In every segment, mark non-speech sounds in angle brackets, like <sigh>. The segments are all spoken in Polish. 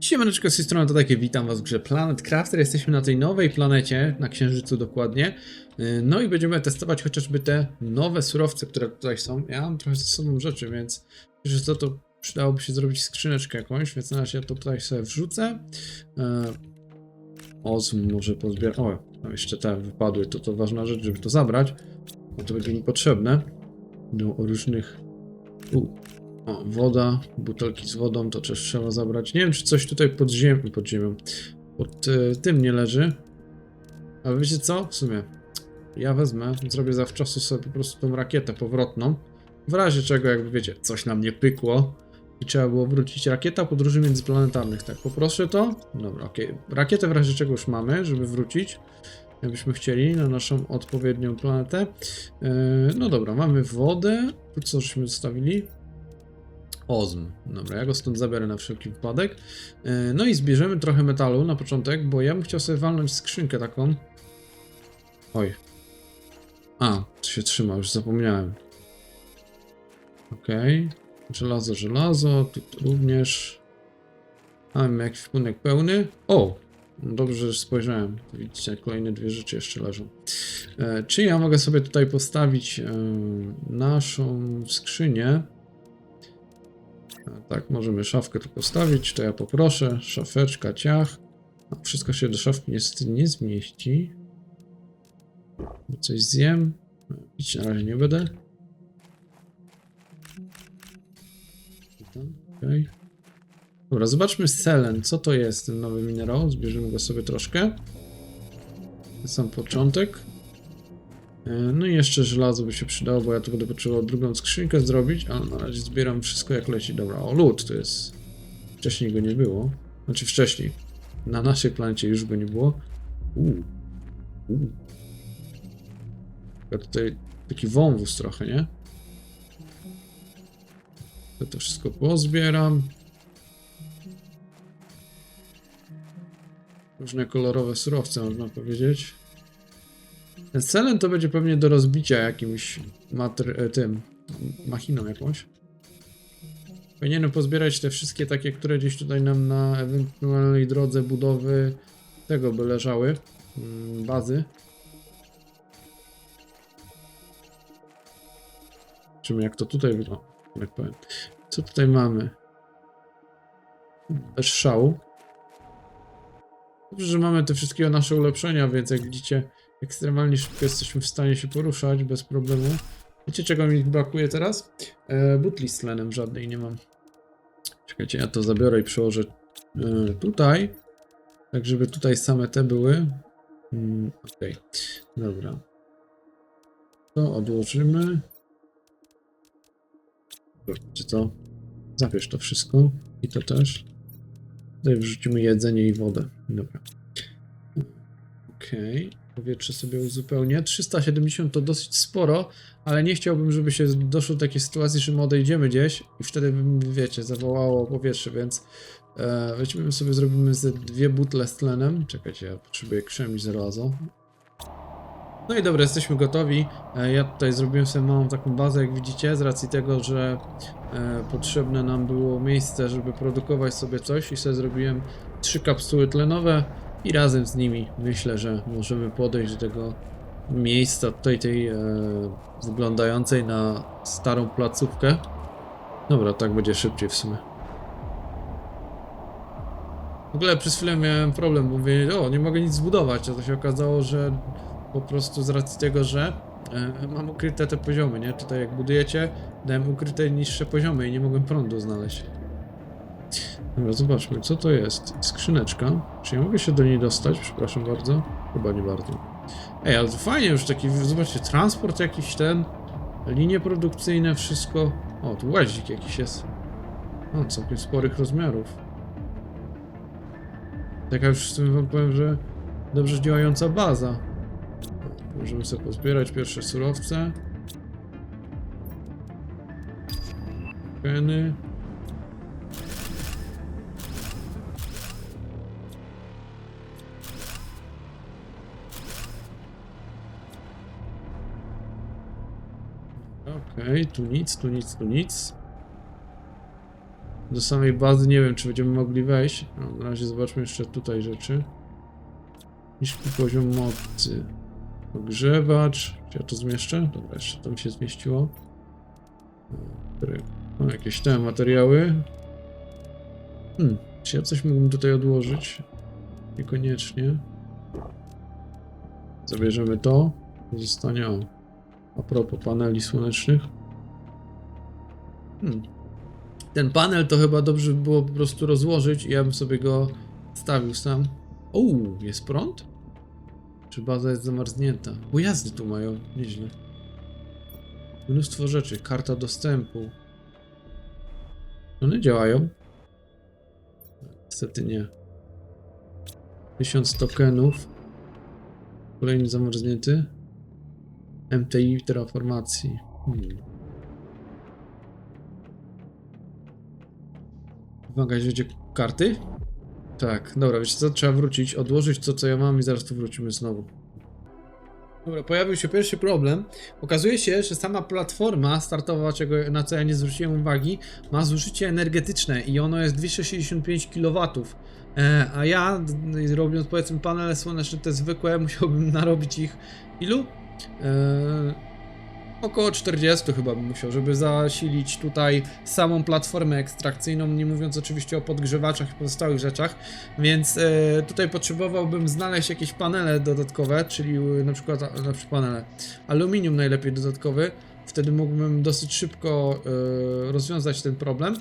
Siemaneczko, z tej strony to takie witam was w grze Planet Crafter. Jesteśmy na tej nowej planecie, na Księżycu dokładnie. Yy, No i będziemy testować chociażby te nowe surowce, które tutaj są. Ja mam trochę ze sobą rzeczy, więc że co to przydałoby się zrobić skrzyneczkę jakąś, więc na razie ja to tutaj sobie wrzucę. Yy, Ozm może pozbierać. O, tam jeszcze te wypadły, to to ważna rzecz, żeby to zabrać, bo to będzie mi potrzebne do różnych... U, o, woda, butelki z wodą, to też trzeba zabrać. Nie wiem, czy coś tutaj pod ziemią, pod ziemią, pod y, tym nie leży. Ale wiecie co? W sumie, ja wezmę, zrobię zawczasu sobie po prostu tą rakietę powrotną. W razie czego, jakby wiecie, coś nam nie pykło i trzeba było wrócić. Rakieta podróży międzyplanetarnych, tak, poproszę to. Dobra, okej. Rakietę w razie czego już mamy, żeby wrócić. Jakbyśmy chcieli na naszą odpowiednią planetę. Yy, no dobra, mamy wodę. Tu co żeśmy zostawili? Ozm. Dobra, ja go stąd zabiorę na wszelki wypadek. Yy, No i zbierzemy trochę metalu na początek, bo ja bym chciał sobie walnąć skrzynkę taką. Oj. A, to się trzyma, już zapomniałem. Okej. Żelazo, żelazo, tu również. Mamy jakiś punek pełny. O! Dobrze, że spojrzałem. Widzicie, kolejne dwie rzeczy jeszcze leżą. E, czy ja mogę sobie tutaj postawić e, naszą skrzynię? Tak, możemy szafkę tu postawić, to ja poproszę. Szafeczka, ciach. A, wszystko się do szafki niestety nie zmieści. Coś zjem. Pić na razie nie będę. Okej. Dobra, zobaczmy selen. Co to jest ten nowy minerał? Zbierzemy go sobie troszkę. Na sam początek. E, No i jeszcze żelazo by się przydało, bo ja tu będę potrzebował drugą skrzynkę zrobić, ale na razie zbieram wszystko jak leci. Dobra, o lód to jest. Wcześniej go nie było. Znaczy wcześniej. Na naszej planecie już go nie było. Uuu. Uuu. Ja tutaj taki wąwóz trochę, nie? To wszystko pozbieram. Różne kolorowe surowce, można powiedzieć. Selen to będzie pewnie do rozbicia jakimś matry- e, tym, machiną jakąś. Powinienem pozbierać te wszystkie takie, które gdzieś tutaj nam na ewentualnej drodze budowy tego by leżały. mm, Bazy. Zobaczymy jak to tutaj wygląda. Jak powiem. Co tutaj mamy? Bez szału. Dobrze, że mamy te wszystkie nasze ulepszenia, więc jak widzicie, ekstremalnie szybko jesteśmy w stanie się poruszać bez problemu. Wiecie czego mi brakuje teraz? E, butli z tlenem żadnej nie mam. Czekajcie, ja to zabiorę i przełożę e, tutaj. Tak, żeby tutaj same te były. Mm, Okej, dobra. To odłożymy. Wiecie co? Zabierz to wszystko i to też. Tutaj wrzucimy jedzenie i wodę. Dobra. Okej. Powietrze sobie uzupełnię. 370 to dosyć sporo, ale nie chciałbym, żeby się doszło do takiej sytuacji, że my odejdziemy gdzieś i wtedy by, mi, wiecie, zawołało powietrze, więc e, weźmiemy sobie, zrobimy ze dwie butle z tlenem. Czekajcie, ja potrzebuję krzem i żelazo. No i dobra, jesteśmy gotowi. E, Ja tutaj zrobiłem sobie małą taką bazę, jak widzicie, z racji tego, że e, potrzebne nam było miejsce, żeby produkować sobie coś i sobie zrobiłem trzy kapsuły tlenowe i razem z nimi myślę, że możemy podejść do tego miejsca tutaj tej e, wyglądającej na starą placówkę. Dobra, tak będzie szybciej w sumie. W ogóle przez chwilę miałem problem, bo mówię, o, nie mogę nic zbudować, a to się okazało, że po prostu z racji tego, że e, mam ukryte te poziomy, nie? Tutaj jak budujecie, dałem ukryte niższe poziomy i nie mogłem prądu znaleźć. Dobra, zobaczmy, co to jest. Skrzyneczka. Czy ja mogę się do niej dostać? Przepraszam bardzo. Chyba nie bardzo. Ej, ale to fajnie już taki, zobaczcie, transport jakiś ten, linie produkcyjne, wszystko. O, tu łazik jakiś jest. O, całkiem sporych rozmiarów. Taka już w sumie wam powiem, że dobrze działająca baza. Możemy sobie pozbierać pierwsze surowce. Peny. Okej, tu nic, tu nic, tu nic. Do samej bazy nie wiem, czy będziemy mogli wejść. No, na razie zobaczmy jeszcze tutaj rzeczy. Niski poziom mocy. Ogrzewacz. Czy ja to zmieszczę? Dobra, jeszcze to mi się zmieściło. Dobry. O, jakieś te materiały. Hmm, czy ja coś mógłbym tutaj odłożyć? Niekoniecznie. Zabierzemy to. Zostanie o. A propos paneli słonecznych. Hmm. Ten panel to chyba dobrze by było po prostu rozłożyć i ja bym sobie go stawił sam. Uuu, jest prąd? Czy baza jest zamarznięta? Bo jazdy tu mają, nieźle. Mnóstwo rzeczy, karta dostępu. One działają? Niestety nie. 1000 tokenów. Kolejny zamarznięty. MTI terraformacji. Hmm. Wymagać będzie karty? Tak, dobra, wiecie co, trzeba wrócić, odłożyć to, co ja mam i zaraz tu wrócimy znowu. Dobra, pojawił się pierwszy problem. Okazuje się, że sama platforma startowa, czego, na co ja nie zwróciłem uwagi, ma zużycie energetyczne i ono jest 265 kW. E, a ja, robiąc powiedzmy panele słoneczne te zwykłe, <laughs> musiałbym narobić ich ilu? E, Około 40 chyba bym musiał, żeby zasilić tutaj samą platformę ekstrakcyjną, nie mówiąc oczywiście o podgrzewaczach i pozostałych rzeczach, więc e, tutaj potrzebowałbym znaleźć jakieś panele dodatkowe, czyli e, na przykład, na przykład panele. Aluminium najlepiej dodatkowy, wtedy mógłbym dosyć szybko rozwiązać ten problem,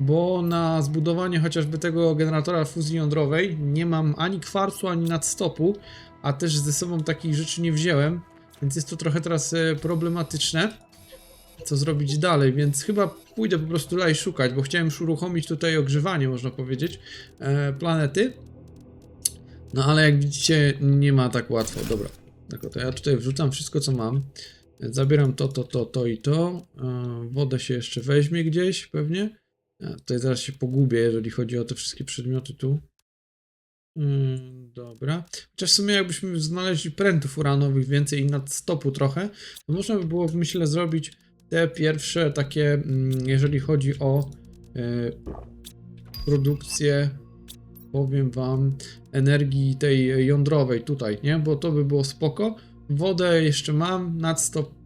bo na zbudowanie chociażby tego generatora fuzji jądrowej nie mam ani kwarcu, ani nadstopu, a też ze sobą takich rzeczy nie wziąłem, więc jest to trochę teraz e, problematyczne. Co zrobić dalej, więc chyba pójdę po prostu dalej szukać, bo chciałem już uruchomić tutaj ogrzewanie, można powiedzieć, e, planety. No ale jak widzicie, nie ma tak łatwo. Dobra, tak to ja tutaj wrzucam wszystko, co mam. Zabieram to, to, to, to i to. E, wodę się jeszcze weźmie gdzieś, pewnie. Ja tutaj zaraz się pogubię, jeżeli chodzi o te wszystkie przedmioty tu. Mm, dobra. Chociaż w sumie jakbyśmy znaleźli prętów uranowych więcej i nadstopu trochę, to można by było, myślę, zrobić te pierwsze takie, mm, jeżeli chodzi o e, produkcję, powiem wam, energii tej jądrowej tutaj, nie? Bo to by było spoko. Wodę jeszcze mam, nadstop,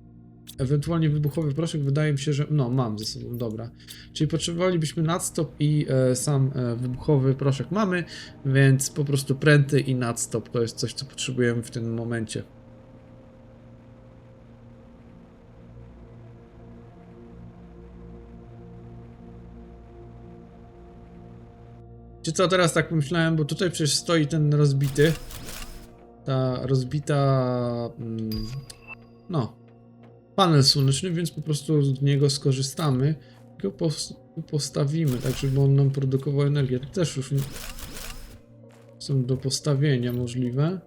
ewentualnie wybuchowy proszek, wydaje mi się, że no, mam ze sobą, dobra. Czyli potrzebowalibyśmy nadstop i e, sam e, wybuchowy proszek mamy, więc po prostu pręty i nadstop to jest coś, co potrzebujemy w tym momencie. Czy co teraz tak pomyślałem, bo tutaj przecież stoi ten rozbity. Ta rozbita. Mm, no. Panel słoneczny, więc po prostu z niego skorzystamy. i Go pos postawimy, tak żeby on nam produkował energię. Też już są do postawienia możliwe.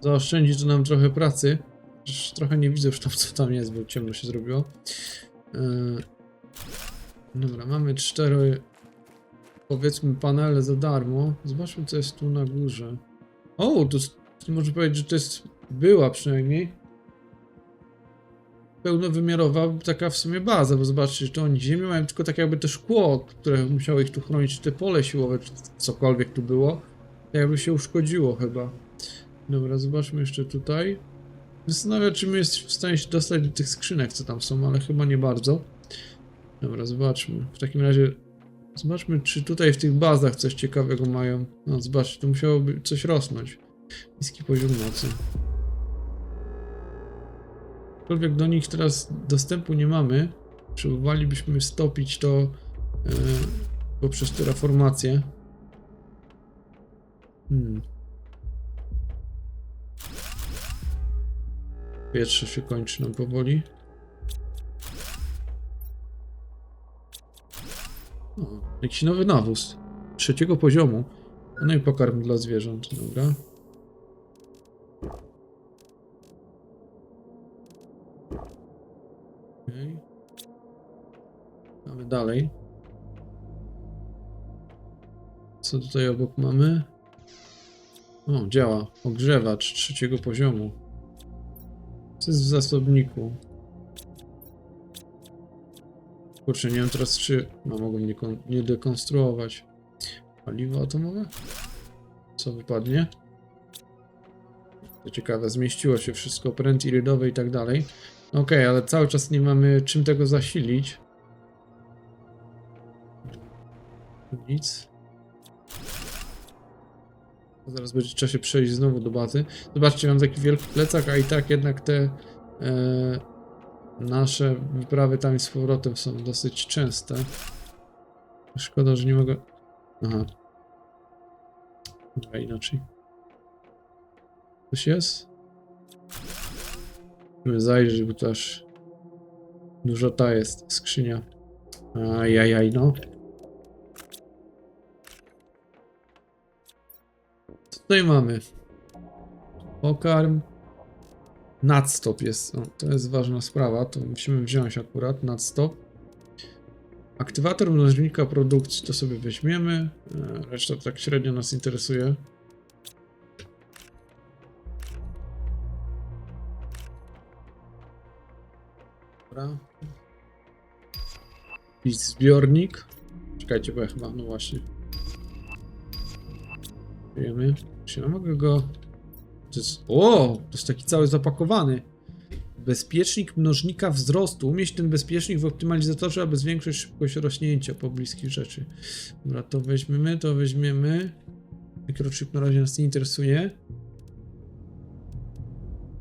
Zaoszczędzi to nam trochę pracy. Trochę nie widzę już tam co tam jest, bo ciemno się zrobiło. Yy... Dobra, mamy cztery powiedzmy panele za darmo. Zobaczmy co jest tu na górze. O, to jest, można powiedzieć, że to jest była przynajmniej pełnowymiarowa taka w sumie baza, bo zobaczcie, że to oni ziemię mają tylko tak jakby to szkło, które musiało ich tu chronić, czy te pole siłowe, czy cokolwiek tu było, jakby się uszkodziło chyba. Dobra, zobaczmy jeszcze tutaj. Zastanawiam, czy my jesteśmy w stanie się dostać do tych skrzynek, co tam są, ale chyba nie bardzo. Dobra, zobaczmy. W takim razie zobaczmy, czy tutaj w tych bazach coś ciekawego mają. No, zobaczcie, tu musiałoby coś rosnąć. Niski poziom mocy. Aczkolwiek do nich teraz dostępu nie mamy. Próbowalibyśmy stopić to e, poprzez terraformację. Hmm. Wietrze się kończy nam powoli. Jakiś nowy nawóz. Trzeciego poziomu. No i pokarm dla zwierząt, dobra. Okej. Mamy dalej. Co tutaj obok mamy? O, działa. Ogrzewacz trzeciego poziomu. Co jest w zasobniku? Kurczę, nie wiem teraz czy... No, mogłem nie, nie dekonstruować. Paliwo atomowe? Co wypadnie? To ciekawe, zmieściło się wszystko, pręt irydowy i tak dalej. Okej, ale cały czas nie mamy czym tego zasilić. Nic. Zaraz będzie trzeba się przejść znowu do bazy. Zobaczcie, mam taki wielki plecak, a i tak jednak te e, nasze wyprawy tam i z powrotem są dosyć częste. Szkoda, że nie mogę... Aha. Dobra, inaczej. Coś jest? Musimy zajrzeć, bo to aż dużo ta jest skrzynia. Ajajaj, no. Co tutaj mamy? Pokarm. Nadstop jest. O, to jest ważna sprawa. To musimy wziąć akurat. Nadstop. Aktywator mnożnika produkcji to sobie weźmiemy. E, Reszta tak średnio nas interesuje. Dobra. Jakiś zbiornik. Czekajcie, bo ja chyba, no właśnie. Wiemy. Czy ja mogę go... To jest... O! To jest taki cały zapakowany. Bezpiecznik mnożnika wzrostu. Umieść ten bezpiecznik w optymalizatorze, aby zwiększyć szybkość rośnięcia pobliskich rzeczy. Dobra, to weźmiemy, to weźmiemy. Microchip na razie nas nie interesuje.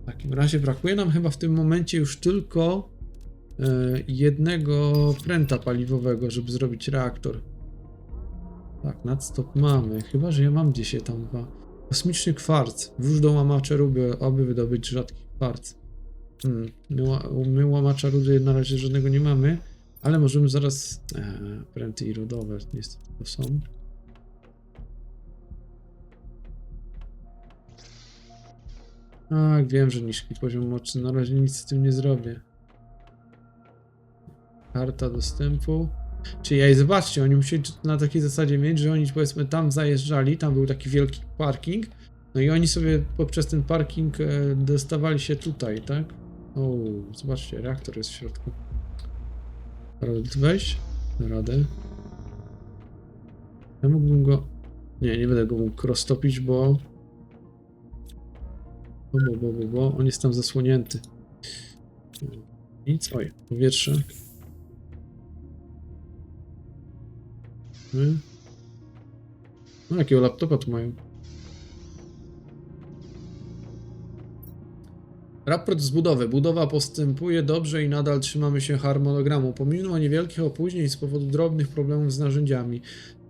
W takim razie brakuje nam chyba w tym momencie już tylko e, jednego pręta paliwowego, żeby zrobić reaktor. Tak, nadstop mamy. Chyba, że ja mam gdzieś tam dwa. Kosmiczny kwarc. Włóż do łamacza ruby, aby wydobyć rzadki kwarc. Hmm. My, my łamacza rudy na razie żadnego nie mamy, ale możemy zaraz... E, pręty i rodowe niestety to są. Tak, wiem, że niski poziom mocy. Na razie nic z tym nie zrobię. Karta dostępu. Czyli i zobaczcie, oni musieli na takiej zasadzie mieć, że oni powiedzmy tam zajeżdżali, tam był taki wielki parking, no i oni sobie poprzez ten parking e, dostawali się tutaj, tak? O, zobaczcie, reaktor jest w środku. Da Radę. Ja mógłbym go... Nie, nie będę go mógł roztopić. Bo, bo, bo, bo, bo, on jest tam zasłonięty. Nic, oj, powietrze. Hmm. No, jakiego laptopa tu mają? Raport z budowy. Budowa postępuje dobrze i nadal trzymamy się harmonogramu. Pomimo niewielkich opóźnień z powodu drobnych problemów z narzędziami.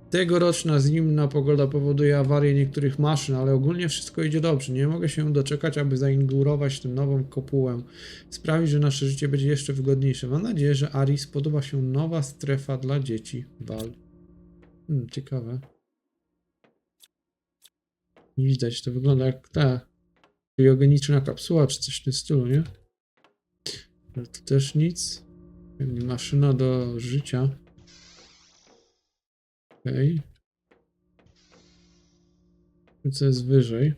Tegoroczna zimna pogoda powoduje awarię niektórych maszyn, ale ogólnie wszystko idzie dobrze. Nie mogę się doczekać, aby zainaugurować tę nową kopułę. Sprawi, że nasze życie będzie jeszcze wygodniejsze. Mam nadzieję, że Ari spodoba się nowa strefa dla dzieci. Val. Hmm, ciekawe. Nie widać, to wygląda jak ta kriogeniczna kapsuła, czy coś w tym stylu, nie? Ale to też nic. Pewnie maszyna do życia. Okej. Okay. Co jest wyżej?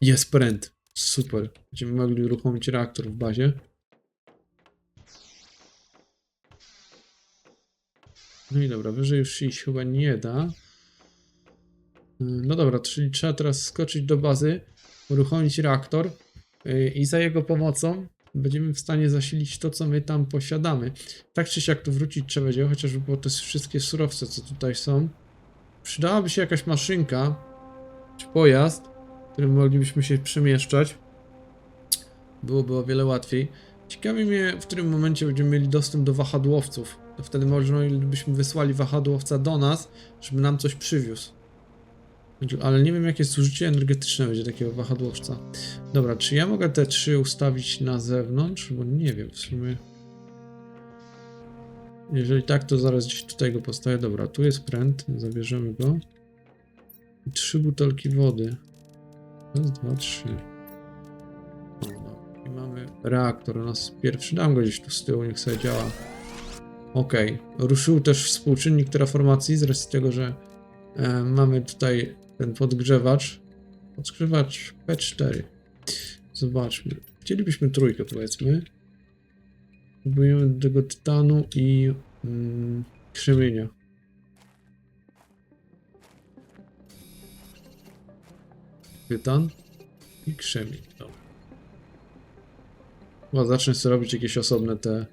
Jest pręt. Super. Będziemy mogli uruchomić reaktor w bazie. No i dobra, wyżej już iść chyba nie da. No dobra, czyli trzeba teraz skoczyć do bazy, uruchomić reaktor yy, i za jego pomocą będziemy w stanie zasilić to, co my tam posiadamy. Tak czy siak tu wrócić trzeba będzie, chociażby było te wszystkie surowce, co tutaj są. Przydałaby się jakaś maszynka, czy pojazd, którym moglibyśmy się przemieszczać. Byłoby o wiele łatwiej. Ciekawi mnie, w którym momencie będziemy mieli dostęp do wahadłowców. To wtedy można byśmy wysłali wahadłowca do nas, żeby nam coś przywiózł. Ale nie wiem, jakie zużycie energetyczne będzie takiego wahadłowca. Dobra, czy ja mogę te trzy ustawić na zewnątrz? Bo nie wiem, w sumie. Jeżeli tak, to zaraz gdzieś tutaj go postawię. Dobra, tu jest pręt, zabierzemy go. I trzy butelki wody. Raz, dwa, trzy. I mamy reaktor nas pierwszy. Dam go gdzieś tu z tyłu, niech sobie działa. Ok. Ruszył też współczynnik terraformacji z racji tego, że E, mamy tutaj ten podgrzewacz. Podgrzewacz P4. Zobaczmy. Chcielibyśmy trójkę, powiedzmy. Próbujemy tego tytanu i mm, krzemienia. Tytan i krzemień. Dobra. Chyba zacznę sobie robić jakieś osobne te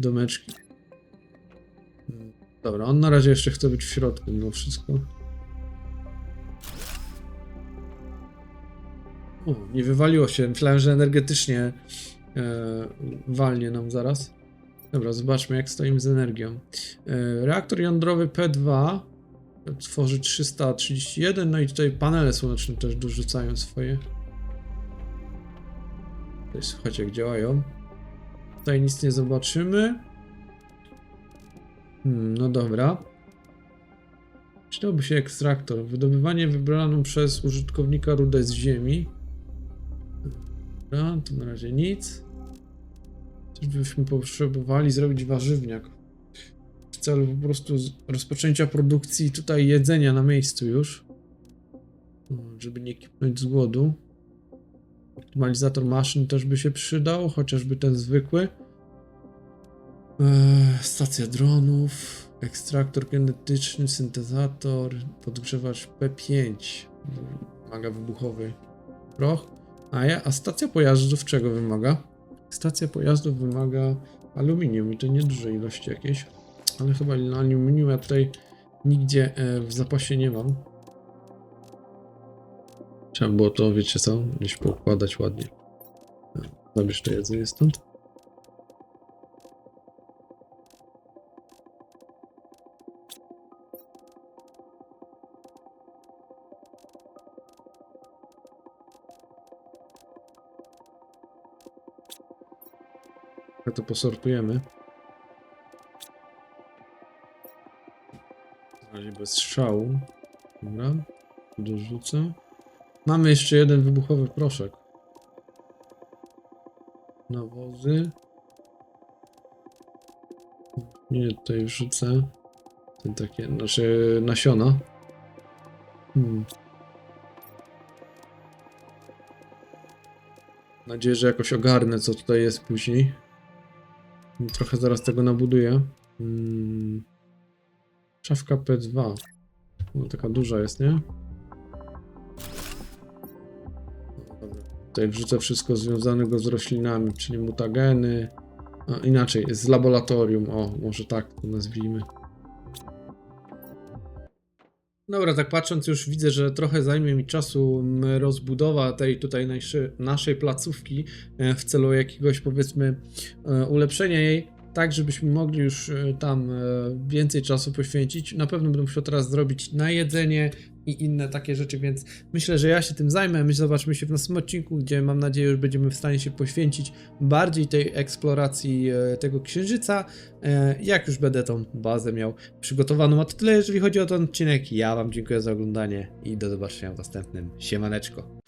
domeczki. Dobra, on na razie jeszcze chce być w środku mimo wszystko. O, nie wywaliło się. Myślałem, że energetycznie e, walnie nam zaraz. Dobra, zobaczmy jak stoimy z energią. E, reaktor jądrowy P2 tworzy 331, no i tutaj panele słoneczne też dorzucają swoje. Tutaj słuchajcie jak działają. Tutaj nic nie zobaczymy. Hmm, no dobra. Przydałby się ekstraktor. Wydobywanie wybraną przez użytkownika rudę z ziemi. Dobra, to na razie nic. Coś byśmy potrzebowali zrobić warzywniak. W celu po prostu rozpoczęcia produkcji tutaj jedzenia na miejscu już. Mm, Żeby nie kipnąć z głodu. Optymalizator maszyn też by się przydał, chociażby ten zwykły. Eee, stacja dronów, ekstraktor genetyczny, syntezator, podgrzewacz P5, wymaga wybuchowy proch. A, ja, a stacja pojazdów czego wymaga? Stacja pojazdów wymaga aluminium i to nieduże ilości jakieś, ale chyba aluminium ja tutaj nigdzie e, w zapasie nie mam. Trzeba było to, wiecie co, gdzieś poukładać ładnie. Zabierz to jedzenie stąd. To posortujemy. Na razie bez strzału. Dobra. Dorzucę. Mamy jeszcze jeden wybuchowy proszek. Nawozy. Nie, tutaj wrzucę. Ten takie, nasze nasiona. Hmm. Mam nadzieję, że jakoś ogarnę, co tutaj jest później. Trochę zaraz tego nabuduję. Hmm. Szafka P2. No, taka duża jest, nie? Tutaj wrzucę wszystko związanego z roślinami, czyli mutageny. A, inaczej, z laboratorium. O, może tak to nazwijmy. Dobra, tak patrząc już widzę, że trochę zajmie mi czasu rozbudowa tej tutaj naszej, naszej placówki e, w celu jakiegoś powiedzmy e, ulepszenia jej, tak żebyśmy mogli już e, tam więcej czasu poświęcić. Na pewno będę musiał teraz zrobić na jedzenie i inne takie rzeczy, więc myślę, że ja się tym zajmę. My zobaczymy się w następnym odcinku, gdzie mam nadzieję, że będziemy w stanie się poświęcić bardziej tej eksploracji e, tego księżyca, e, jak już będę tą bazę miał przygotowaną. A to tyle, jeżeli chodzi o ten odcinek. Ja Wam dziękuję za oglądanie i do zobaczenia w następnym. Siemaneczko.